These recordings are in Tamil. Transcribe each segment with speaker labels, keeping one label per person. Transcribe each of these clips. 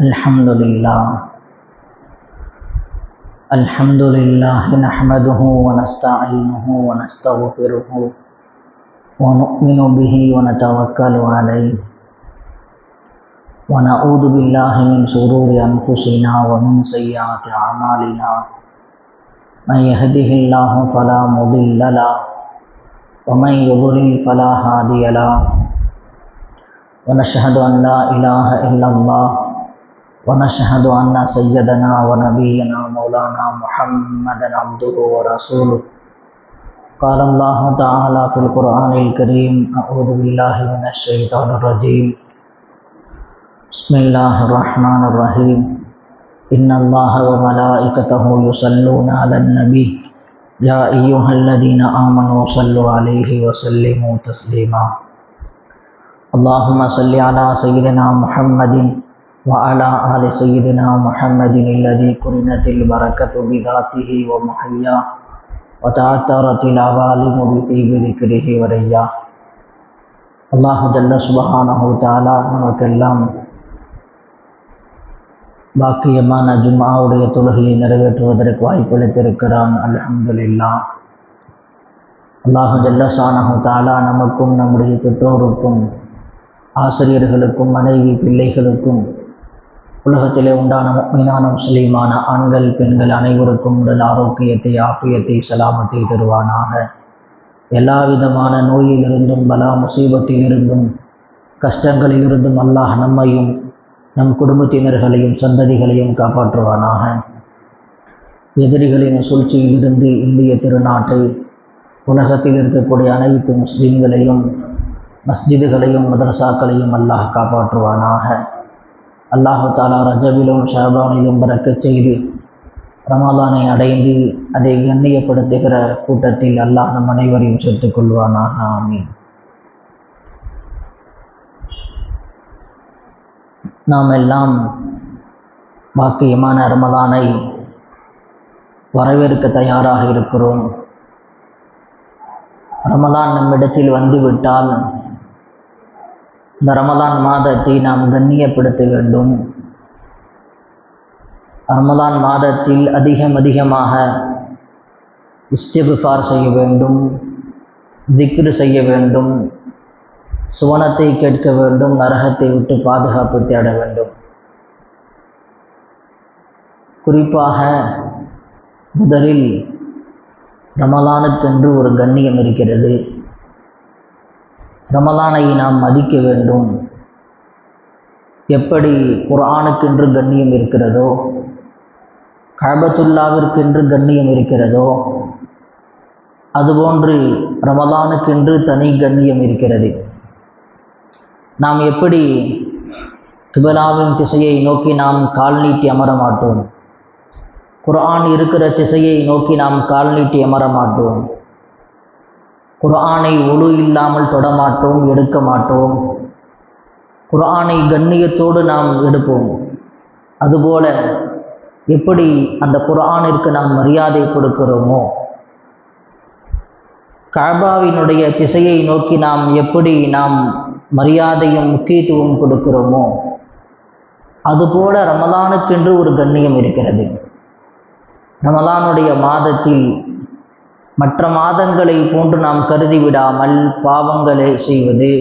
Speaker 1: الحمد لله الحمد لله نحمده ونستعينه ونستغفره ونؤمن به ونتوكل عليه ونعوذ بالله من شرور أنفسنا ومن سيئات أعمالنا. من يهده الله فلا مضل له ومن يضلل فلا هادي له. ونشهد أن لا إله إلا الله ونشهد أن سيدنا ونبينا مولانا محمدا عبده ورسوله. قال الله تعالى في القرآن الكريم أعوذ بالله من الشيطان الرجيم. بسم الله الرحمن الرحيم. إن الله وملائكته يصلون على النبي. يا أيها الذين آمنوا صلوا عليه وسلموا تسليما. اللهم صل على سيدنا محمد وعلى آل سيدنا محمد الذي قرنت البركة بذاته ومحياه وتعثرت العوالم بطيب ذكره ورياه அல்லாஹு ஜல்ல சுபஹானஹு தாலா நமக்கெல்லாம் பாக்கியமான ஜும்மாவுடைய தொழுகையை நிறைவேற்றுவதற்கு வாய்ப்பளித்திருக்கிறான் அல்ஹம்துலில்லா அல்லாஹு ஜல்ல ஷானஹு தாலா நமக்கும் நம்முடைய பெற்றோருக்கும் ஆசிரியர்களுக்கும் மனைவி பிள்ளைகளுக்கும் உலகத்திலே உண்டான மீனான முஸ்லீமான ஆண்கள் பெண்கள் அனைவருக்கும் உடல் ஆரோக்கியத்தை ஆஃபியத்தை சலாமத்தை தருவானாக. எல்லா விதமான நோயிலிருந்தும் பலா முசீபத்திலிருந்தும் கஷ்டங்களிலிருந்தும் அல்லாஹ் நம்மையும் நம் குடும்பத்தினர்களையும் சந்ததிகளையும் காப்பாற்றுவானாக. எதிரிகளின் சூழ்ச்சியிலிருந்து இந்திய திருநாட்டை உலகத்தில் இருக்கக்கூடிய அனைத்து முஸ்லீம்களையும் மஸ்ஜிதுகளையும் மதரசாக்களையும் அல்லாஹ் காப்பாற்றுவானாக. அல்லாஹு தாலா ரஜபிலும் ஷாபானிலும் பறக்கச் செய்து ரமாதானை அடைந்து அதை கண்ணியப்படுத்துகிற கூட்டத்தில் அல்லாஹ் நம் அனைவரையும் சேர்த்துக் கொள்வானாக ஆமீன். நாம் எல்லாம் பாக்கியமான ரமதானை வரவேற்க தயாராக இருக்கிறோம். ரமதான் நம்மிடத்தில் வந்துவிட்டால் இந்த ரமலான் மாதத்தை நாம் கண்ணியப்படுத்த வேண்டும். ரமலான் மாதத்தில் அதிகம் அதிகமாக இஸ்டிஃபார் செய்ய வேண்டும் திக்ரு செய்ய வேண்டும் சுவனத்தை கேட்க வேண்டும் நரகத்தை விட்டு பாதுகாப்பு தேட வேண்டும். குறிப்பாக முதலில் ரமலானுக்கென்று ஒரு கண்ணியம் இருக்கிறது. ரமலானை நாம் மதிக்க வேண்டும். எப்படி குரானுக்கென்று கண்ணியம் இருக்கிறதோ கழபத்துல்லாவிற்கென்று கண்ணியம் இருக்கிறதோ அதுபோன்று ரமலானுக்கென்று தனி கண்ணியம் இருக்கிறது. நாம் எப்படி கிபலாவின் திசையை நோக்கி நாம் கால் நீட்டி அமர மாட்டோம்? குரான் இருக்கிற திசையை நோக்கி நாம் கால் நீட்டி அமர மாட்டோம். குரானை ஒழு இல்லாமல் தொடமாட்டோம் எடுக்க மாட்டோம் குரானை கண்ணியத்தோடு நாம் எடுப்போம். அதுபோல எப்படி அந்த குரானிற்கு நாம் மரியாதை கொடுக்கிறோமோ? காபாவினுடைய திசையை நோக்கி நாம் எப்படி நாம் மரியாதையும் முக்கியத்துவம் கொடுக்கிறோமோ? அதுபோல ரமலானுக்கென்று ஒரு கண்ணியம் இருக்கிறது. ரமலானுடைய மாதத்தில் மற்ற மாதங்களை போன்று நாம் கருதி விடாமல் பாவங்களை செய்வது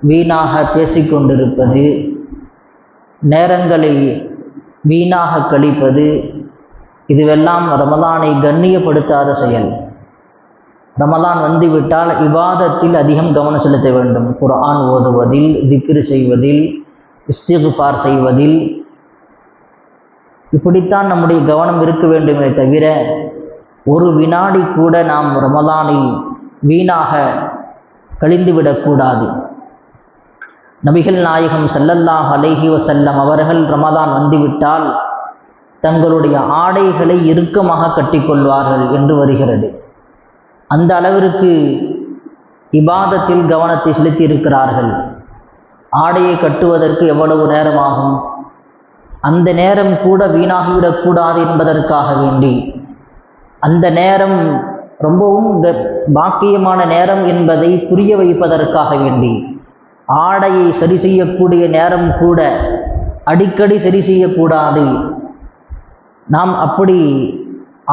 Speaker 1: வீணாக பேசிக்கொண்டிருப்பது நேரங்களை வீணாக கழிப்பது இதுவெல்லாம் ரமலானை கண்ணியப்படுத்தாத செயல். ரமலான் வந்துவிட்டால் விவாதத்தில் அதிகம் கவனம் செலுத்த வேண்டும். குரான் ஓதுவதில் திக்ரு செய்வதில் இஸ்திகுஃபார் செய்வதில். இப்படித்தான் நம்முடைய கவனம் இருக்க வேண்டுமே தவிர ஒரு வினாடி கூட நாம் ரமலானில் வீணாக கழிந்துவிடக்கூடாது. நபிகள் நாயகம் சல்லல்லாஹ் அலைஹி வசல்லம் அவர்கள் ரமதான் வந்துவிட்டால் தங்களுடைய ஆடைகளை இறுக்கமாக கட்டிக்கொள்வார்கள் என்று வருகிறது. அந்த அளவிற்கு இபாதத்தில் கவனத்தை செலுத்தி இருக்கிறார்கள் ஆடையை கட்டுவதற்கு எவ்வளவு நேரமாகும்? அந்த நேரம் கூட வீணாகிவிடக்கூடாது என்பதற்காக வேண்டி அந்த நேரம் ரொம்பவும் பாக்கியமான நேரம் என்பதை புரிய வைப்பதற்காக வேண்டி ஆடையை சரி செய்யக்கூடிய நேரம் கூட அடிக்கடி சரி செய்யக்கூடாது. நாம் அப்படி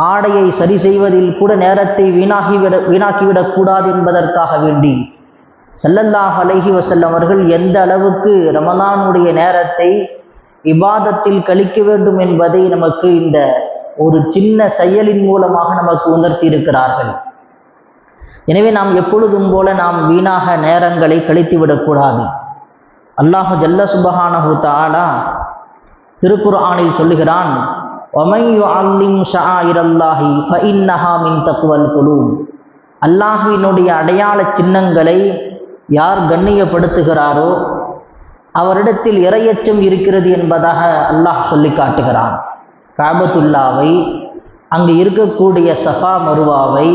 Speaker 1: ஆடையை சரி செய்வதில் கூட நேரத்தை வீணாகிவிட வீணாக்கிவிடக்கூடாது என்பதற்காக வேண்டி ஸல்லல்லாஹு அலைஹி வசல்லம் அவர்கள் எந்த அளவுக்கு ரமலானுடைய நேரத்தை இபாதத்தில் கழிக்க வேண்டும் என்பதை நமக்கு இந்த ஒரு சின்ன செயலின் மூலமாக நமக்கு உணர்த்தி இருக்கிறார்கள் எனவே நாம் எப்பொழுதும் போல நாம் வீணாக நேரங்களை கழித்து விடக்கூடாது அல்லாஹு ஜல்ல சுபஹானஹு தாலா திருக்குர்ஆனில் சொல்லுகிறான் தக்குவல் குழு அல்லாஹினுடைய அடையாள சின்னங்களை யார் கண்ணியப்படுத்துகிறாரோ அவரிடத்தில் இரையச்சம் இருக்கிறது என்பதாக அல்லாஹ் சொல்லி காட்டுகிறான். காபத்துல்லாவை அங்கு இருக்கக்கூடிய சஃபா மருவாவை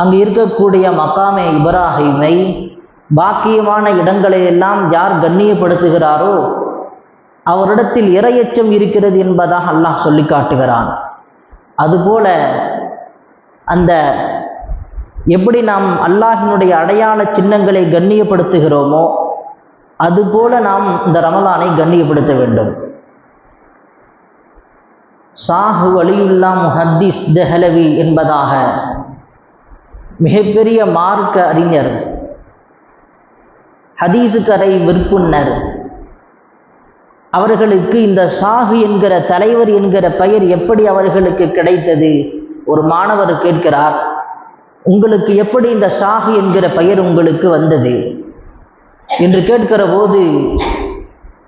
Speaker 1: அங்கு இருக்கக்கூடிய மக்காமே இப்ராஹிமை பாக்கியமான இடங்களை எல்லாம் யார் கண்ணியப்படுத்துகிறாரோ அவரிடத்தில் இரையச்சம் இருக்கிறது என்பதாக அல்லாஹ் சொல்லி காட்டுகிறான். அதுபோல அந்த எப்படி நாம் அல்லாஹினுடைய அடையாள சின்னங்களை கண்ணியப்படுத்துகிறோமோ அதுபோல நாம் இந்த ரமலானை கண்ணியப்படுத்த வேண்டும். சாஹு வலியுல்லா முஹத்திஸ் தெஹலவி என்பதாக மிகப்பெரிய மார்க்க அறிஞர் ஹதீசுக்கரை விற்புன்னர் அவர்களுக்கு இந்த சாஹு என்கிற தலைவர் என்கிற பெயர் எப்படி அவர்களுக்கு கிடைத்தது? ஒரு மாணவர் கேட்கிறார் உங்களுக்கு எப்படி இந்த சாஹு என்கிற பெயர் உங்களுக்கு வந்தது? என்று கேட்கிற போது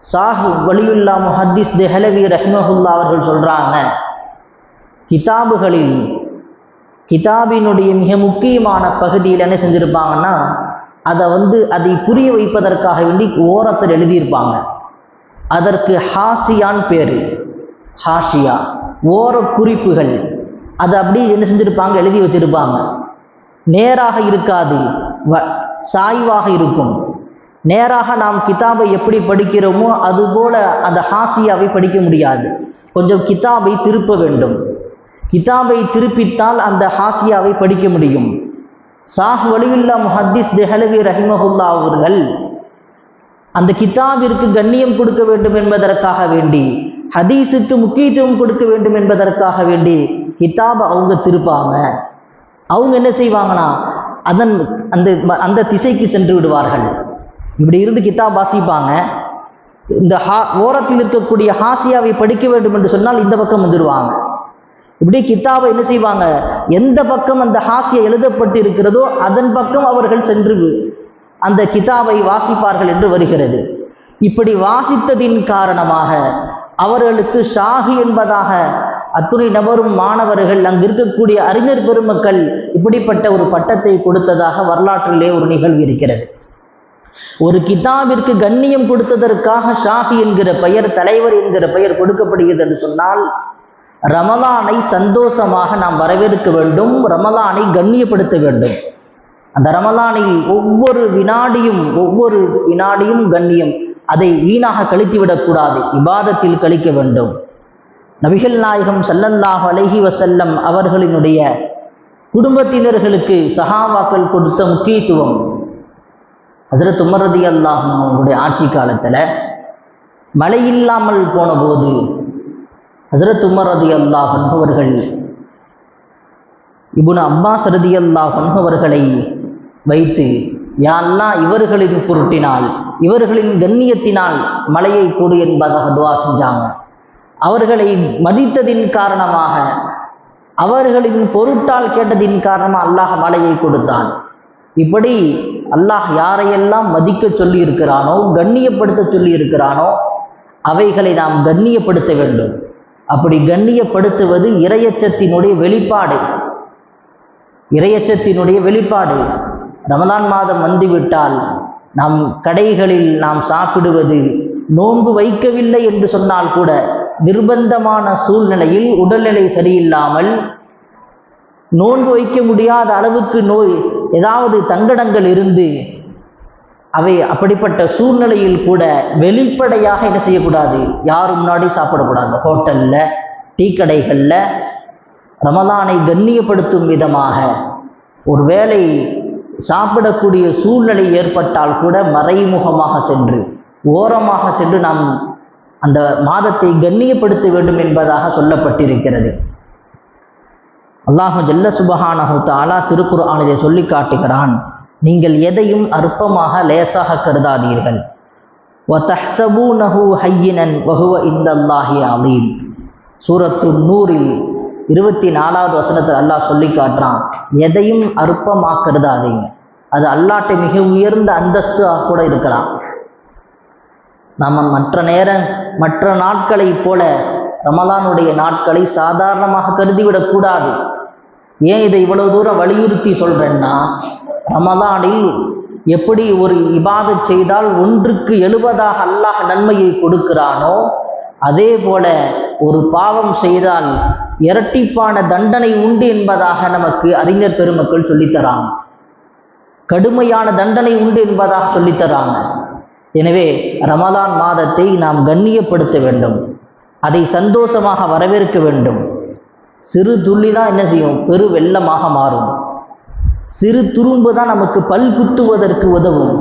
Speaker 1: சாஹு வலியுல்லா முஹத்திஸ் தெஹலவி ரஹ்மஹுல்லா அவர்கள் சொல்கிறாங்க கிதாபுகளில் கிதாபினுடைய மிக முக்கியமான பகுதியில் என்ன செஞ்சுருப்பாங்கன்னா அதை வந்து அதை புரிய வைப்பதற்காக வேண்டி ஓரத்தில் எழுதியிருப்பாங்க. அதற்கு ஹாசியான் பேர். ஹாஷியா ஓர குறிப்புகள் அதை அப்படியே என்ன செஞ்சுருப்பாங்க? எழுதி வச்சிருப்பாங்க. நேராக இருக்காது. வ சாய்வாக இருக்கும். நேராக நாம் கிதாபை எப்படி படிக்கிறோமோ அதுபோல அந்த ஹாசியாவை படிக்க முடியாது. கொஞ்சம் கிதாபை திருப்ப வேண்டும். கிதாபை திருப்பித்தால் அந்த ஹாசியாவை படிக்க முடியும். சாஹ் வலியுல்லா முஹத்திஸ் தெஹலவி ரஹிமஹுல்லா அவர்கள் அந்த கிதாபிற்கு கண்ணியம் கொடுக்க வேண்டும் என்பதற்காக வேண்டி ஹதீஸுக்கு முக்கியத்துவம் கொடுக்க வேண்டும் என்பதற்காக வேண்டி கிதாபை அவங்க திருப்பாங்க அவங்க என்ன செய்வாங்கன்னா அதன் அந்த அந்த திசைக்கு சென்று விடுவார்கள். இப்படி இருந்து கித்தாப் வாசிப்பாங்க. இந்த ஹா ஓரத்தில் இருக்கக்கூடிய ஹாசியாவை படிக்க வேண்டும் என்று சொன்னால் இந்த பக்கம் வந்துடுவாங்க இப்படி கித்தாபை என்ன செய்வாங்க? எந்த பக்கம் அந்த ஹாசியா எழுதப்பட்டு இருக்கிறதோ அதன் பக்கம் அவர்கள் சென்று அந்த கிதாபை வாசிப்பார்கள் என்று வருகிறது. இப்படி வாசித்ததின் காரணமாக அவர்களுக்கு ஷாஹி என்பதாக அத்துணை நபரும் மாணவர்கள் அங்கு இருக்கக்கூடிய அறிஞர் பெருமக்கள் இப்படிப்பட்ட ஒரு பட்டத்தை கொடுத்ததாக வரலாற்றிலே ஒரு நிகழ்வு இருக்கிறது. ஒரு கிதாபிற்கு கண்ணியம் கொடுத்ததற்காக ஷாஹி என்கிற பெயர் தலைவர் என்கிற பெயர் கொடுக்கப்படுகிறது என்று சொன்னால் ரமலானை சந்தோஷமாக நாம் வரவேற்க வேண்டும் ரமலானை கண்ணியப்படுத்த வேண்டும். அந்த ரமலானில் ஒவ்வொரு வினாடியும் ஒவ்வொரு வினாடியும் கண்ணியம் அதை வீணாக கழித்து விடக்கூடாது இபாதத்தில் கழிக்க வேண்டும். நபிகள் நாயகம் சல்லல்லாஹ் அலஹி வசல்லம் அவர்களினுடைய குடும்பத்தினர்களுக்கு சஹாபாக்கள் கொடுத்த முக்கியத்துவம். ஹசரத் உமரதி அல்லாஹனுடைய ஆட்சி காலத்தில் மழை இல்லாமல் போன போது ஹசரத் உமர் ரதி அல்லாஹ் அவர்கள் இபுன் அப்பாஸ் ரதி அல்லாஹ் அவர்களை வைத்து யாரெல்லாம் இவர்களின் பொருட்டினால் இவர்களின் கண்ணியத்தினால் மழையை கொடு என்பதாக துவா செஞ்சாங்க. அவர்களை மதித்ததின் காரணமாக அவர்களின் பொருட்டால் கேட்டதின் காரணமாக அல்லாஹ் மழையை கொடுத்தான். இப்படி அல்லாஹ் யாரையெல்லாம் மதிக்க சொல்லி இருக்கிறானோ கண்ணியப்படுத்த சொல்லி இருக்கிறானோ அவைகளை நாம் கண்ணியப்படுத்த வேண்டும். அப்படி கண்ணியப்படுத்துவது இரையச்சத்தினுடைய வெளிப்பாடு. இரையச்சத்தினுடைய வெளிப்பாடு. ரமதான் மாதம் வந்துவிட்டால் நம் கடைகளில் நாம் சாப்பிடுவது நோன்பு வைக்கவில்லை என்று சொன்னால் கூட நிர்பந்தமான சூழ்நிலையில் உடல்நிலை சரியில்லாமல் நோன்பு வைக்க முடியாத அளவுக்கு நோய் ஏதாவது தங்கடங்கள் இருந்து அவை அப்படிப்பட்ட சூழ்நிலையில் கூட வெளிப்படையாக என்ன செய்யக்கூடாது? யாரும் முன்னாடி சாப்பிடக்கூடாது. ஹோட்டலில் டீ கடைகளில் ரமலானை கண்ணியப்படுத்தும் விதமாக ஒருவேளை சாப்பிடக்கூடிய சூழ்நிலை ஏற்பட்டால் கூட மறைமுகமாக சென்று ஓரமாக சென்று நாம் அந்த மாதத்தை கண்ணியப்படுத்த வேண்டும் என்பதாக சொல்லப்பட்டிருக்கிறது. அல்லாஹு ஜல்ல சுபஹானஹு தாலா திருக்குர்ஆன் இதை சொல்லி காட்டுகிறான். நீங்கள் எதையும் அற்பமாக லேசாக கருதாதீர்கள். வதஹ்சபூனஹு ஹையினன் வஹுவ இந்தல்லாஹி அலீம். சூரத்து நூறில் இருபத்தி நாலாவது வசனத்தில் அல்லாஹ் சொல்லி காட்டுறான் எதையும் அற்பமாக கருதாதீங்க. அது அல்லாட்டை மிக உயர்ந்த அந்தஸ்தாக கூட இருக்கலாம். நம்ம மற்ற நேரம் மற்ற நாட்களைப் போல ரமலானுடைய நாட்களை சாதாரணமாக கருதிவிடக்கூடாது ஏன் இதை இவ்வளவு தூரம் வலியுறுத்தி சொல்கிறேன்னா ரமலானில் எப்படி ஒரு இபாதத் செய்தால் ஒன்றுக்கு எழுபதாக அல்லாஹ் நன்மையை கொடுக்கிறானோ அதே போல ஒரு பாவம் செய்தால் இரட்டிப்பான தண்டனை உண்டு என்பதாக நமக்கு அறிஞர் பெருமக்கள் சொல்லித்தராங்க. கடுமையான தண்டனை உண்டு என்பதாக சொல்லித்தராங்க. எனவே ரமலான் மாதத்தை நாம் கண்ணியப்படுத்த வேண்டும். அதை சந்தோஷமாக வரவேற்க வேண்டும். சிறு துள்ளி தான் என்ன செய்யும்? பெரு வெள்ளமாக மாறும். சிறு துரும்பு தான் நமக்கு பல் குத்துவதற்கு உதவும்.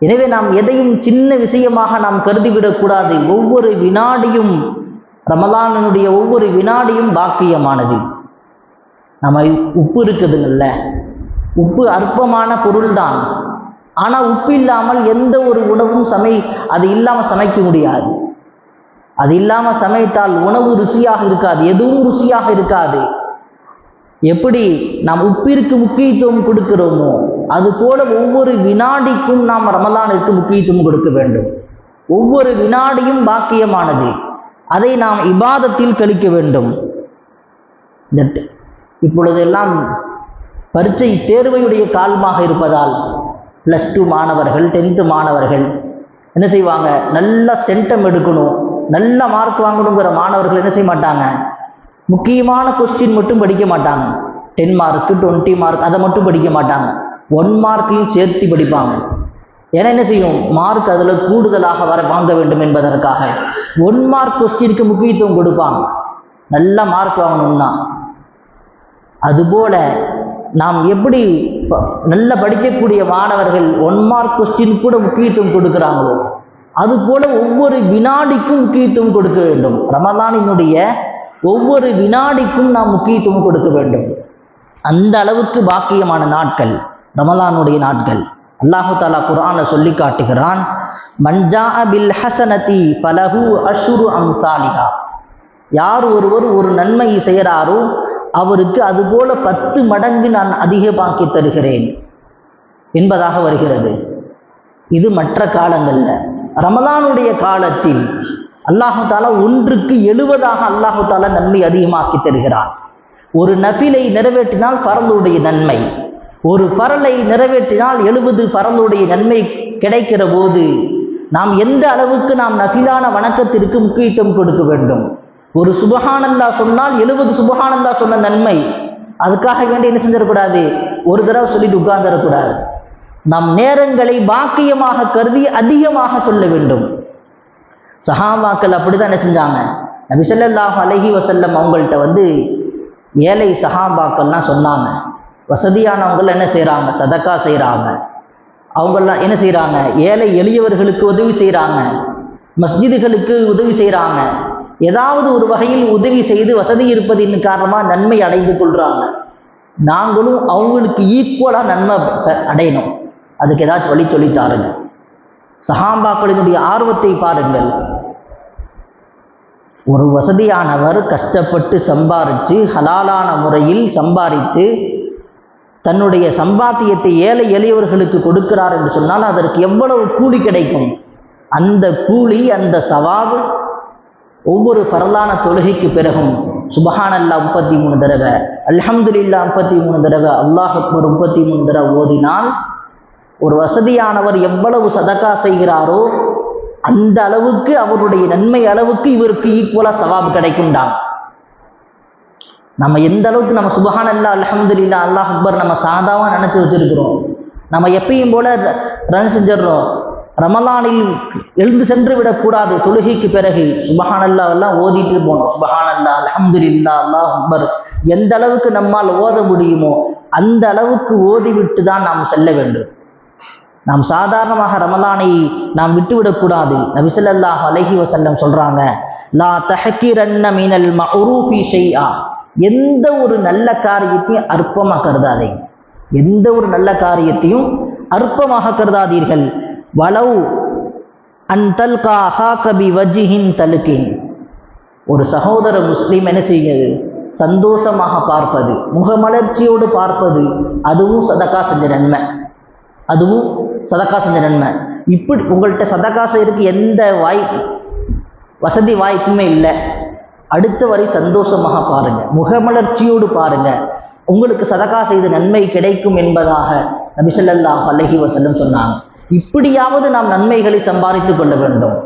Speaker 1: எனவே நாம் எதையும் சின்ன விஷயமாக நாம் கருதிவிடக்கூடாது ஒவ்வொரு வினாடியும் ரமலானனுடைய ஒவ்வொரு வினாடியும் பாக்கியமானது. நம்ம உப்பு இருக்குதுங்கள்ல. உப்பு அற்பமான பொருள்தான். ஆனால் உப்பு இல்லாமல் எந்த ஒரு உணவும் சமை அது இல்லாமல் சமைக்க முடியாது. அது இல்லாமல் சமைத்தால் உணவு ருசியாக இருக்காது எதுவும் ருசியாக இருக்காது. எப்படி நாம் உப்பிற்கு முக்கியத்துவம் கொடுக்கிறோமோ அதுபோல ஒவ்வொரு வினாடிக்கும் நாம் ரமலானிற்கு முக்கியத்துவம் கொடுக்க வேண்டும். ஒவ்வொரு வினாடியும் பாக்கியமானது. அதை நாம் இபாதத்தில் கழிக்க வேண்டும். இப்பொழுதெல்லாம் பரீட்சை தேர்வையுடைய காலமாக இருப்பதால் ப்ளஸ் டூ மாணவர்கள் டென்த்து மாணவர்கள் என்ன செய்வாங்க? நல்ல சென்டம் எடுக்கணும். நல்ல மார்க் வாங்கணுங்கிற மாணவர்கள் என்ன செய்ய மாட்டாங்க? முக்கியமான கொஸ்டின் மட்டும் படிக்க மாட்டாங்க. டென் மார்க்கு டுவெண்ட்டி மார்க் அதை மட்டும் படிக்க மாட்டாங்க. ஒன் மார்க்கையும் சேர்த்து படிப்பாங்க. ஏன்னா என்ன செய்யும்? மார்க் அதில் கூடுதலாக வர வாங்க வேண்டும் என்பதற்காக. ஒன் மார்க் கொஸ்டினுக்கு முக்கியத்துவம் கொடுப்பாங்க. நல்ல மார்க் வாங்கணும்னா. அதுபோல நாம் எப்படி ப- நல்ல படிக்கக்கூடிய மாணவர்கள் ஒன் மார்க் கொஸ்டின் கூட முக்கியத்துவம் கொடுக்குறாங்களோ அதுபோல ஒவ்வொரு வினாடிக்கும் முக்கியத்துவம் கொடுக்க வேண்டும். ரமதானினுடைய ஒவ்வொரு வினாடிக்கும் நாம் முக்கியத்துவம் கொடுக்க வேண்டும். அந்த அளவுக்கு பாக்கியமான நாட்கள் ரமலானுடைய நாட்கள். அல்லாஹு தாலா குர்ஆன்ல சொல்லி காட்டுகிறான் மஞ்சா பில் ஹசனதி ஃபலஹு யார் ஒருவர் ஒரு நன்மை செய்கிறாரோ அவருக்கு அதுபோல பத்து மடங்கு நான் அதிகமாக்கி தருகிறேன் என்பதாக வருகிறது. இது மற்ற காலங்களில். ரமலானுடைய காலத்தில் அல்லாஹு தாலா ஒன்றுக்கு எழுபதாக அல்லாஹு தாலா நன்மை அதிகமாக்கி தருகிறான். ஒரு நஃபிலை நிறைவேற்றினால் பரலுடைய நன்மை. ஒரு பரலை நிறைவேற்றினால் எழுபது பரலுடைய நன்மை கிடைக்கிற போது நாம் எந்த அளவுக்கு நாம் நஃபிலான வணக்கத்திற்கு முக்கியத்துவம் கொடுக்க வேண்டும்? ஒரு சுபஹானந்தா சொன்னால் எழுபது சுபஹானந்தா சொன்ன நன்மை. அதுக்காக வேண்டி என்ன செஞ்சிடக்கூடாது? ஒரு தடவை சொல்லிட்டு உட்கார்ந்துடக்கூடாது. நம் நேரங்களை பாக்கியமாக கருதி அதிகமாக சொல்ல வேண்டும். சஹாபாக்கள் அப்படிதான் என்ன செஞ்சாங்க? நபி ஸல்லல்லாஹு வசல்லம் அவங்கள்ட்ட வந்து ஏழை சஹாபாக்கள்லாம் சொன்னாங்க. வசதியானவங்கள என்ன செய்கிறாங்க சதக்கா செய்கிறாங்க அவங்கெல்லாம் என்ன செய்கிறாங்க ஏழை எளியவர்களுக்கு உதவி செய்கிறாங்க மஸ்ஜிதுகளுக்கு உதவி செய்கிறாங்க ஏதாவது ஒரு வகையில் உதவி செய்து வசதி இருப்பதின் காரணமாக நன்மை அடைந்து கொள்கிறாங்க நாங்களும் அவங்களுக்கு ஈக்குவலாக நன்மை அடையணும். அதுக்கு ஏதாச்சும் வழி சொல்லி தாருங்க. சஹாம்பாக்களினுடைய ஆர்வத்தை பாருங்கள். ஒரு வசதியானவர் கஷ்டப்பட்டு சம்பாரித்து ஹலாலான முறையில் சம்பாதித்து தன்னுடைய சம்பாத்தியத்தை ஏழை எளியவர்களுக்கு கொடுக்கிறார் என்று சொன்னால் அதற்கு எவ்வளவு கூலி கிடைக்கும்? அந்த கூலி அந்த சவாபு ஒவ்வொரு ஃபரலான தொழுகைக்கு பிறகும். சுபஹானல்லா முப்பத்தி மூணு தடவை அல்ஹம்துலில்லா முப்பத்தி மூணு தடவை அல்லாஹ் அக்பர் முப்பத்தி மூணு தடவை ஓதினால் ஒரு வசதியானவர் எவ்வளவு சதக்கா செய்கிறாரோ அந்த அளவுக்கு அவருடைய நன்மை அளவுக்கு இவருக்கு ஈக்குவலாக சவாப் கிடைக்கும்டாங்க நம்ம எந்த அளவுக்கு நம்ம சுபஹான் அல்லா அல்ஹம்துலில்லா அல்லாஹ் அக்பர் நம்ம சாதாவாக நினச்சி வச்சிருக்கிறோம். நம்ம எப்பயும் போல ர- ரன் செஞ்சிடறோம். ரமலானில் எழுந்து சென்று விடக்கூடாது தொழுகைக்கு பிறகு சுபஹான் அல்லா எல்லாம் ஓதிட்டு போகணும். சுபஹான் அல்லா அல்ஹம்துலில்லா அல்லாஹ் அக்பர். எந்த அளவுக்கு நம்மால் ஓத முடியுமோ அந்த அளவுக்கு ஓதிவிட்டு தான் நாம் செல்ல வேண்டும். நாம் சாதாரணமாக ரமலானை நாம் விட்டுவிடக்கூடாது. நபிசல்லாஹ் அலஹி வசல்லம் சொல்றாங்க லா தஹக்கிரன்ன மீனல் மஅரூஃபி ஷைஆ. எந்த ஒரு நல்ல காரியத்தையும் அற்பமாக கருதாதே. எந்த ஒரு நல்ல காரியத்தையும் அற்பமாக கருதாதீர்கள். வலவு அன் தல்கா ஹாகபி வஜிஹின் தலுக்கின் ஒரு சகோதர முஸ்லீம் என்ன செய்கிறது? சந்தோஷமாக பார்ப்பது முகமலர்ச்சியோடு பார்ப்பது அதுவும் சதக்கா செஞ்ச நன்மை. அதுவும் சதக்கா செஞ்ச நன்மை. இப்படி உங்கள்கிட்ட சதக்கா செய்யறதுக்கு எந்த வாய் வசதி வாய்ப்புமே இல்லை. அடுத்த வரை சந்தோஷமாக பாருங்க. முகமலர்ச்சியோடு பாருங்க. உங்களுக்கு சதக்கா செய்த நன்மை கிடைக்கும் என்பதாக நபிசல்லாஹ் அலஹி வசல்லம் சொன்னாங்க. இப்படியாவது நாம் நன்மைகளை சம்பாதித்து கொள்ள வேண்டும்.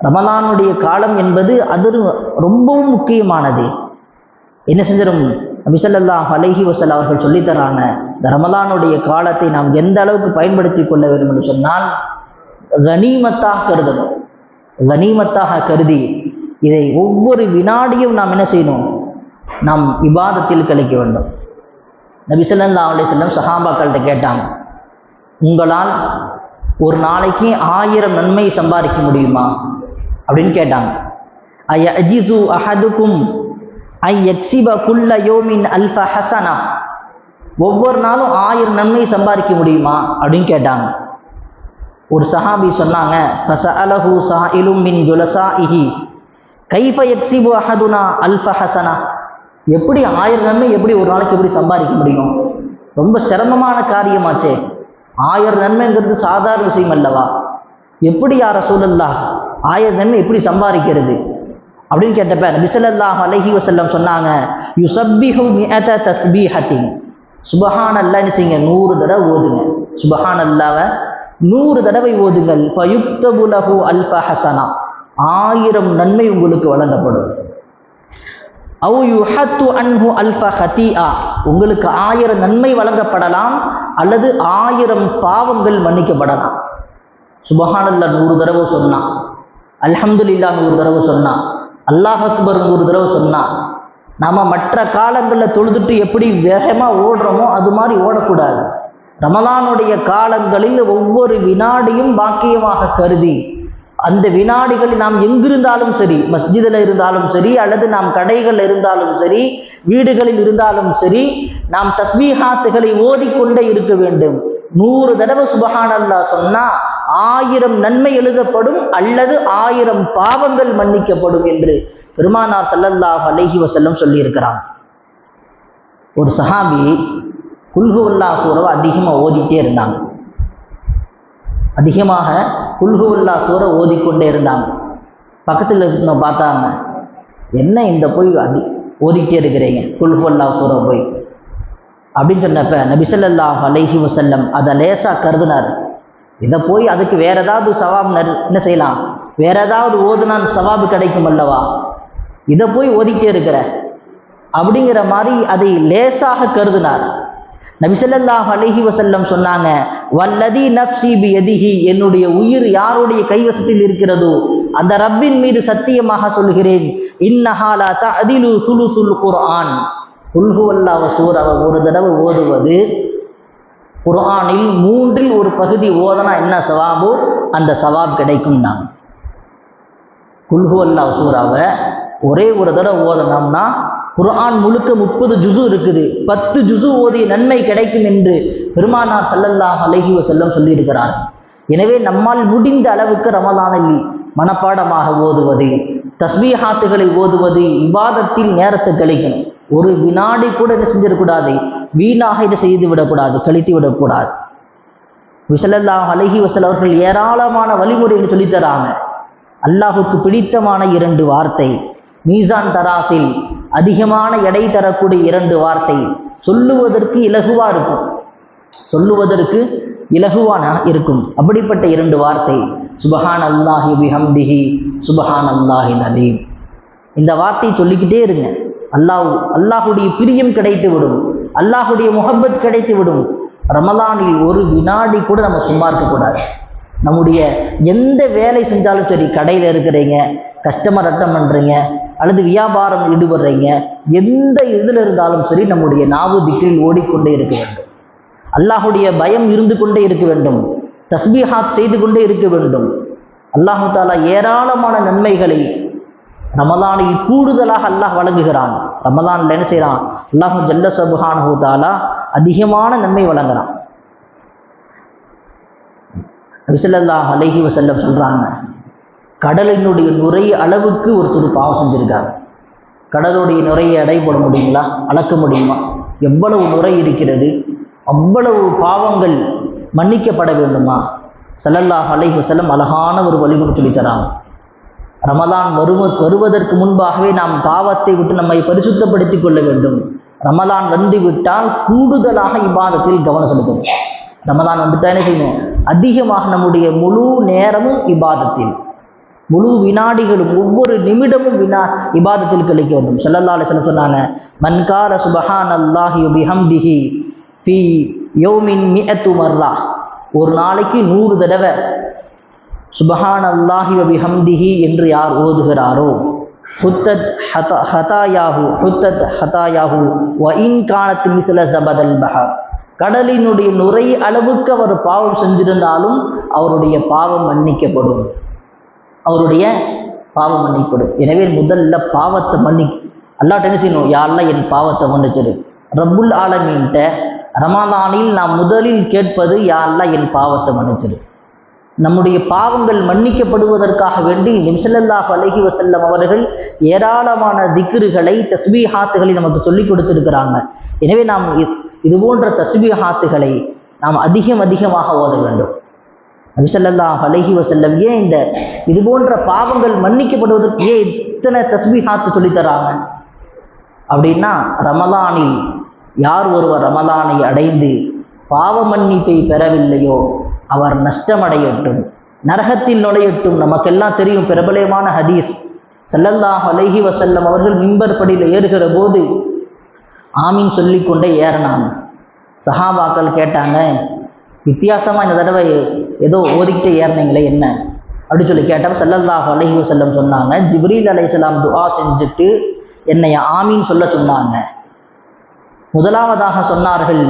Speaker 1: ரமதானுடைய காலம் என்பது அது ரொம்பவும் முக்கியமானது. என்ன செஞ்சிடும் நபிசல்லாஹ் அலஹி வசல் அவர்கள் சொல்லித்தராங்க இந்த ரமதானுடைய காலத்தை நாம் எந்த அளவுக்கு பயன்படுத்தி கொள்ள வேண்டும் என்று சொன்னால் கனிமத்தாக கருதணும். கனிமத்தாக கருதி இதை ஒவ்வொரு வினாடியும் நாம் என்ன செய்யணும்? நாம் விவாதத்தில் கழிக்க வேண்டும் நபிசல்லா அலி செல்லம் சஹாபாக்கள்கிட்ட கேட்டாங்க உங்களால் ஒரு நாளைக்கு ஆயிரம் நன்மை சம்பாதிக்க முடியுமா? அப்படின்னு கேட்டாங்க ஐ அஜிசு அஹதுக்கும் ஐ எக்ஸிப குல்ல யோமின் அல்ஃப ஹசனா. ஒவ்வொரு நாளும் ஆயிரம் நன்மை சம்பாதிக்க முடியுமா? அப்படின்னு கேட்டாங்க. ஒரு சஹாபி சொன்னாங்க ஃபசஅலஹு சாயிலும் மின் ஜுலசாஇஹி. கைஃப யக்ஸிபு அஹதுனா அல்ஃப ஹசனா. எப்படி ஆயிரம் நன்மை எப்படி ஒரு நாளைக்கு எப்படி சம்பாதிக்க முடியும்? ரொம்ப சிரமமான காரியமாச்சே. ஆயிரம் நன்மைங்கிறது சாதாரண விஷயம் அல்லவா? எப்படி யார சூழல்லா ஆயிரம் நன்மை எப்படி சம்பாதிக்கிறது? அப்படின்னு கேட்டப்ப நபிசல்லாஹ் அலஹி வசல்லம் சொன்னாங்க யுசப்பிஹு மிஅத தஸ்பீஹத்தின் சுபஹான் அல்லான்னு செய்யுங்க? நூறு தடவை ஓதுங்க. சுபஹான் அல்லாவை நூறு தடவை ஓதுங்கள். ஃபயுக்தபுலஹு அல்ஃப ஹசனா ஆயிரம் நன்மை உங்களுக்கு வழங்கப்படும். அவு யுஹத்து அன்ஹு அல்ஃப ஹத்தீஆ உங்களுக்கு ஆயிரம் நன்மை வழங்கப்படலாம் அல்லது ஆயிரம் பாவங்கள் மன்னிக்கப்படலாம். சுபஹானல்லா நூறு தடவை சொன்னான். அல்ஹம்துல்லா நூறு தடவை சொன்னான். அல்லாஹ் அக்பர் ஒரு தடவை சொன்னான். நம்ம மற்ற காலங்களில் தொழுதுட்டு எப்படி வேகமாக ஓடுறோமோ அது மாதிரி ஓடக்கூடாது. ரமலானுடைய காலங்களில் ஒவ்வொரு வினாடியும் பாக்கியமாக கருதி அந்த வினாடிகளில் நாம் எங்கிருந்தாலும் சரி மஸ்ஜிதில் இருந்தாலும் சரி அல்லது நாம் கடைகளில் இருந்தாலும் சரி வீடுகளில் இருந்தாலும் சரி நாம் தஸ்மீஹாத்துகளை ஓதிக்கொண்டே இருக்க வேண்டும். நூறு தடவை சுபஹான் சொன்னால் ஆயிரம் நன்மை எழுதப்படும் அல்லது ஆயிரம் பாவங்கள் மன்னிக்கப்படும் என்று பெருமானார் சல்லல்லாஹ் அலஹி வசல்லம் சொல்லியிருக்கிறான் ஒரு சஹாபி குல்ஹுல்லா சூரவை அதிகமாக ஓதிட்டே இருந்தாங்க. அதிகமாக குல்ஹுல்லா சூரை ஓதிக்கொண்டே இருந்தாங்க. பக்கத்தில் இருக்க பார்த்தாங்க என்ன இந்த போய் அதி ஓதிக்கிட்டே இருக்கிறீங்க குல்ஹுல்லா சூரை போய்? அப்படின்னு சொன்னப்ப நபிசல்லாஹ் அலஹி வசல்லம் அதை லேசாக கருதினார். இதை போய் அதுக்கு வேற ஏதாவது சவாப் நறு என்ன செய்யலாம்? வேற ஏதாவது ஓதுனான் சவாபு கிடைக்கும் அல்லவா? இதை போய் ஓதிக்கிட்டே இருக்கிற. அப்படிங்கிற மாதிரி அதை லேசாக கருதினார். நபிசல்லாஹ் அலஹி வசல்லம் சொன்னாங்க வல்லதி நப்சி பி எதிஹி என்னுடைய உயிர் யாருடைய கைவசத்தில் இருக்கிறதோ அந்த ரப்பின் மீது சத்தியமாக சொல்கிறேன் இன்னஹாலா தஅதிலு சுலுசுல் குர்ஆன். குல்ஹுவல்லாவ சூறாவை ஒரு தடவை ஓதுவது குர்ஆனில் மூன்றில் ஒரு பகுதி ஓதனா என்ன சவாபோ? அந்த சவாப் கிடைக்கும் நான் குல்ஹுவல்லாவ சூறாவை ஒரே ஒரு தடவை ஓதனோம்னா குர்ஆன் முழுக்க முப்பது ஜுசு இருக்குது. பத்து ஜுசு ஓதிய நன்மை கிடைக்கும் என்று பெருமானார் சல்லல்லாஹ் அலஹி வசல்லம் சொல்லியிருக்கிறார். எனவே நம்மால் முடிந்த அளவுக்கு ரமதானில் மனப்பாடமாக ஓதுவது தஸ்மீஹாத்துகளை ஓதுவது விவாதத்தில் நேரத்தை கழிக்கணும். ஒரு வினாடி கூட என்ன செஞ்சிடக்கூடாது? வீணாக இதை செய்து விடக்கூடாது கழித்து விடக்கூடாது. விசலல்லாஹ் அழகி வசல் அவர்கள் ஏராளமான வழிமுறைகள் சொல்லித்தராங்க அல்லாஹுக்கு பிடித்தமான இரண்டு வார்த்தை மீசான் தராசில் அதிகமான எடை தரக்கூடிய இரண்டு வார்த்தை சொல்லுவதற்கு இலகுவா இருக்கும். சொல்லுவதற்கு இலகுவான இருக்கும். அப்படிப்பட்ட இரண்டு வார்த்தை சுபஹான் அல்லாஹி பிஹம்திஹி சுபஹான் அல்லாஹி அலீம். இந்த வார்த்தையை சொல்லிக்கிட்டே இருங்க. அல்லாஹ் அல்லாஹுடைய பிரியம் கிடைத்து விடும் அல்லாஹுடைய முகப்பத் கிடைத்து விடும். ரமலானில் ஒரு வினாடி கூட நம்ம சும்மா இருக்கக்கூடாது. நம்முடைய எந்த வேலை செஞ்சாலும் சரி கடையில் இருக்கிறீங்க கஸ்டமர் அட்டம் பண்ணுறீங்க அல்லது வியாபாரம் ஈடுபடுறீங்க எந்த இதில் இருந்தாலும் சரி நம்முடைய நாவு திக்கில் ஓடிக்கொண்டே இருக்க வேண்டும். அல்லாஹுடைய பயம் இருந்து கொண்டே இருக்க வேண்டும். தஸ்பீஹாத் செய்து கொண்டே இருக்க வேண்டும். அல்லாஹு தாலா ஏராளமான நன்மைகளை ரமதானில் கூடுதலாக அல்லாஹ் வழங்குகிறான். ரமதானில் என்ன செய்கிறான் அல்லாஹு ஜல்ல சபுஹான் ஹூதாலா அதிகமான நன்மை வழங்குறான். விசல்லா அலஹி வசல்லம் சொல்கிறாங்க கடலினுடைய நுரை அளவுக்கு ஒருத்தர் பாவம் செஞ்சிருக்காரு. கடலுடைய நுரையை எடை முடியுங்களா? அளக்க முடியுமா? எவ்வளவு நுரை இருக்கிறது? அவ்வளவு பாவங்கள் மன்னிக்கப்பட வேண்டுமா? ஸல்லல்லாஹு அலைஹி வசல்லம் அழகான ஒரு வழிமுறை சொல்லித்தராங்க ரமதான் வருவ வருவதற்கு முன்பாகவே நாம் பாவத்தை விட்டு நம்மை பரிசுத்தப்படுத்திக் கொள்ள வேண்டும். ரமதான் வந்து விட்டால் கூடுதலாக இபாதத்தில் கவனம் செலுத்தணும் ரமதான் வந்துட்டா என்ன செய்யணும் அதிகமாக நம்முடைய முழு நேரமும் இபாதத்தில். முழு வினாடிகளும் ஒவ்வொரு நிமிடமும் வினா இபாதத்தில் கழிக்க வேண்டும். ஸல்லல்லாஹு அலைஹி சொன்னாங்க மன்கார சுபஹான் அல்லாஹி பிஹம்திஹி ஃபி யோமின் மியத்து மர்ரா. ஒரு நாளைக்கு நூறு தடவை சுபஹான் அல்லாஹி வபிஹம்திஹி என்று யார் ஓதுகிறாரோ ஹுத்தத் ஹதா ஹதாயாஹு ஹுத்தத் ஹதாயாஹு வ இன் காணத் மிசில ஜபதல் பஹர். கடலினுடைய நுரை அளவுக்கு அவர் பாவம் செஞ்சிருந்தாலும் அவருடைய பாவம் மன்னிக்கப்படும். அவருடைய பாவம் மன்னிக்கப்படும். எனவே முதல்ல பாவத்தை மன்னி அல்லாட்ட என்ன செய்யணும்? யாரெல்லாம் என் பாவத்தை மன்னிச்சிரு. ரப்புல் ஆலமீன்ட்ட ரமாதானில் நாம் முதலில் கேட்பது யாரெல்லாம் என் பாவத்தை மன்னிச்சிரு. நம்முடைய பாவங்கள் மன்னிக்கப்படுவதற்காக வேண்டி நிமிஷல்லாஹ் அலஹி வசல்லம் அவர்கள் ஏராளமான திக்ருகளை தஸ்பீஹாத்துகளை நமக்கு சொல்லிக் கொடுத்திருக்கிறாங்க. எனவே நாம் இ- இது போன்ற தஸ்பீஹாத்துகளை நாம் அதிகம் அதிகமாக ஓத வேண்டும். நபிசல்லாஹ் அலஹி வசல்லம் ஏன் இந்த இது போன்ற பாவங்கள் மன்னிக்கப்படுவதற்கு ஏன் இத்தனை தஸ்பீஹாத்து சொல்லித் தராங்க அப்படின்னா ரமலானில் யார் ஒருவர் ரமலானை அடைந்து பாவ மன்னிப்பை பெறவில்லையோ அவர் நஷ்டமடையட்டும் நரகத்தில் நுழையட்டும். நமக்கெல்லாம் தெரியும் பிரபலமான ஹதீஸ். செல்லல்லாஹ் அலைஹி வசல்லம் அவர்கள் மிம்பர் படியில் ஏறுகிற போது ஆமீன் சொல்லி கொண்டே ஏறினான். சஹாபாக்கள் கேட்டாங்க வித்தியாசமாக இந்த தடவை ஏதோ ஓதிக்கிட்டே ஏறினீங்களே என்ன? அப்படின்னு சொல்லி கேட்டப்ப செல்லல்லாஹ் அலஹி வசல்லம் சொன்னாங்க ஜிப்ரீல் அலைஹிஸ்ஸலாம் துஆ செஞ்சுட்டு என்னை ஆமீன் சொல்ல சொன்னாங்க. முதலாவதாக சொன்னார்கள்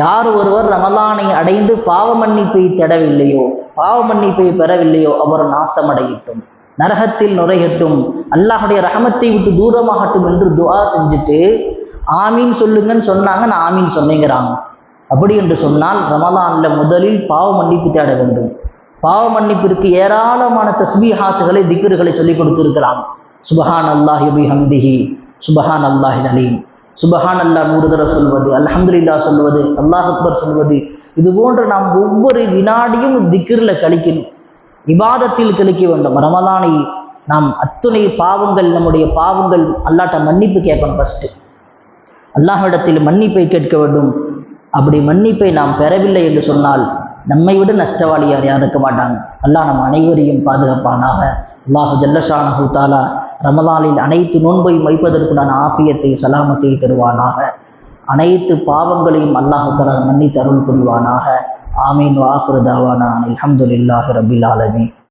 Speaker 1: யார் ஒருவர் ரமலானை அடைந்து பாவ மன்னிப்பை தேடவில்லையோ பாவ மன்னிப்பை பெறவில்லையோ அவர் நாசமடையட்டும். நரகத்தில் நுரையட்டும். அல்லாஹுடைய ரகமத்தை விட்டு தூரமாகட்டும் என்று துவா செஞ்சுட்டு ஆமீன் சொல்லுங்கன்னு சொன்னாங்க நான் ஆமீன் சொன்னேங்கிறாங்க. அப்படி என்று சொன்னால் ரமலானில் முதலில் பாவ மன்னிப்பு தேட வேண்டும். பாவ மன்னிப்பிற்கு ஏராளமான தஸ்பீஹாத்துகளை திக்ருகளை சொல்லிக் கொடுத்திருக்கிறாங்க. சுபஹான் அல்லாஹி ஹம்திஹி சுபஹான் அல்லாஹி அலீம் சுபஹான் அல்லா நூறு தடவை சொல்வது அல்ஹம்துல்லா சொல்வது அல்லாஹ் அக்பர் சொல்வது. இது போன்று நாம் ஒவ்வொரு வினாடியும் திக்ரில் கழிக்கணும். இபாதத்தில் கழிக்க வேண்டும். ரமதானை நாம் அத்துணை பாவங்கள் நம்முடைய பாவங்கள் அல்லாட்ட மன்னிப்பு கேட்கணும் ஃபஸ்ட்டு அல்லாஹிடத்தில் மன்னிப்பை கேட்க வேண்டும். அப்படி மன்னிப்பை நாம் பெறவில்லை என்று சொன்னால் நம்மை விட நஷ்டவாளி யார் யாரும் இருக்க மாட்டாங்க. அல்லாஹ் நம் அனைவரையும் பாதுகாப்பானாக. அல்லாஹு ஜல்லஷானஹு தாலா ரமலானில் அனைத்து நோன்பையும் வைப்பதற்குண்டான ஆஃபியத்தை சலாமத்தை தருவானாக. அனைத்து பாவங்களையும் அல்லாஹு தாலா மன்னித்து அருள் புரிவானாக. ஆமீன் வாஃபுர் தாவானா அலமதுல்லாஹி ரபில் ஆலமீன்.